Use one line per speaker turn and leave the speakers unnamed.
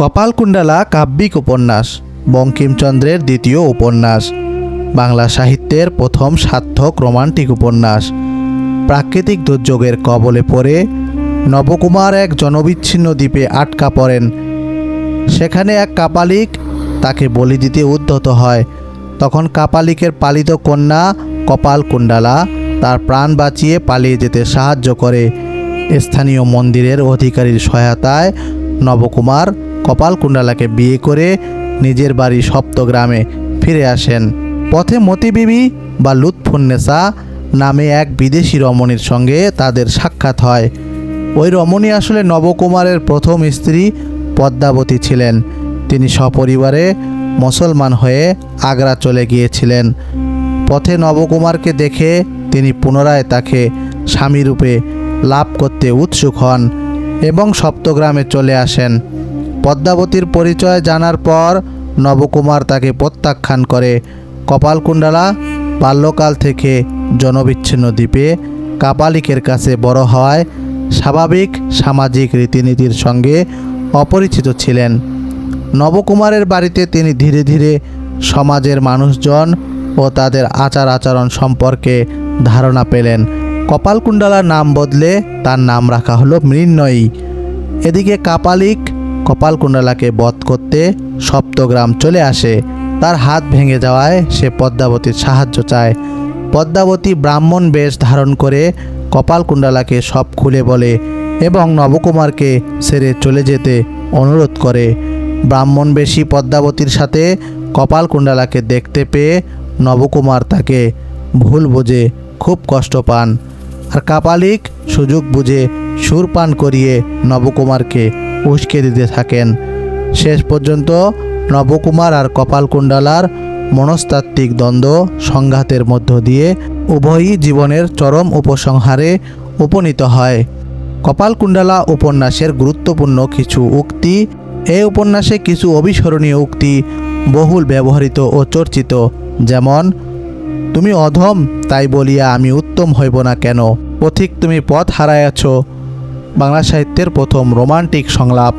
কপালকুণ্ডলা কাব্যিক উপন্যাস, বঙ্কিমচন্দ্রের দ্বিতীয় উপন্যাস, বাংলা সাহিত্যের প্রথম সার্থক রোমান্টিক উপন্যাস। প্রাকৃতিক দুর্যোগের কবলে পড়ে নবকুমার এক জনবিচ্ছিন্ন দ্বীপে আটকা পড়েন। সেখানে এক কাপালিক তাকে বলি দিতে উদ্ধত হয়। তখন কাপালিকের পালিত কন্যা কপালকুণ্ডলা তার প্রাণ বাঁচিয়ে পালিয়ে যেতে সাহায্য করে। স্থানীয় মন্দিরের অধিকারীর সহায়তায় নবকুমার কপালকুণ্ডলাকে বিয়ে করে নিজের বাড়ি সপ্তগ্রামে ফিরে আসেন। পথে মতিবিবি বা লুৎফুন্নেসা নামে এক বিদেশি রমণীর সঙ্গে তাদের সাক্ষাৎ হয়। ওই রমণী আসলে নবকুমারের প্রথম স্ত্রী পদ্মাবতী ছিলেন। তিনি সপরিবারে মুসলমান হয়ে আগ্রা চলে গিয়েছিলেন। পথে নবকুমারকে দেখে তিনি পুনরায় তাকে স্বামীরূপে লাভ করতে উৎসুক হন এবং সপ্তগ্রামে চলে আসেন। পদ্মাবতীর পরিচয় জানার পর নবকুমার তাকে প্রত্যাখ্যান করে। কপালকুণ্ডলা বাল্যকাল থেকে জনবিচ্ছিন্ন দ্বীপে কাপালিকের কাছে বড় হওয়ায় স্বাভাবিক সামাজিক রীতিনীতির সঙ্গে অপরিচিত ছিলেন। নবকুমারের বাড়িতে তিনি ধীরে ধীরে সমাজের মানুষজন ও তাদের আচার আচরণ সম্পর্কে ধারণা পেলেন। কপালকুণ্ডলার নাম বদলে তার নাম রাখা হলো মৃন্ময়ী। এদিকে কাপালিক কপালকুণ্ডলাকে বধ করতে সপ্তগ্রাম চলে আসে। তার হাত ভেঙে যাওয়ায় সে পদ্মাবতীর সাহায্য চায়। পদ্মাবতী ব্রাহ্মণ বেশ ধারণ করে কপালকুণ্ডলাকে সব খুলে বলে এবং নবকুমারকে ছেড়ে চলে যেতে অনুরোধ করে। ব্রাহ্মণবেশী পদ্মাবতীর সাথে কপালকুণ্ডলাকে দেখতে পেয়ে নবকুমার তাকে ভুল বুঝে খুব কষ্ট পান। আর কাপালিক সুযোগ বুঝে সুর পান করিয়ে নবকুমারকে উস্কে দিতে থাকেন। শেষ পর্যন্ত নবকুমার আর কপালকুণ্ডলার মনস্তাত্ত্বিক দ্বন্দ্ব সংঘাতের মধ্য দিয়ে উভয়ই জীবনের চরম উপসংহারে উপনীত হয়। কপালকুণ্ডলা উপন্যাসের গুরুত্বপূর্ণ কিছু উক্তি এই উপন্যাসে কিছু অবিস্মরণীয় উক্তি বহুল ব্যবহৃত ও চর্চিত, যেমন, তুমি অধম, তাই বলিয়া আমি উত্তম হইব না কেন? পথিক তুমি পথ হারাইয়াছ বাংলা সাহিত্যের প্রথম রোমান্টিক সংলাপ।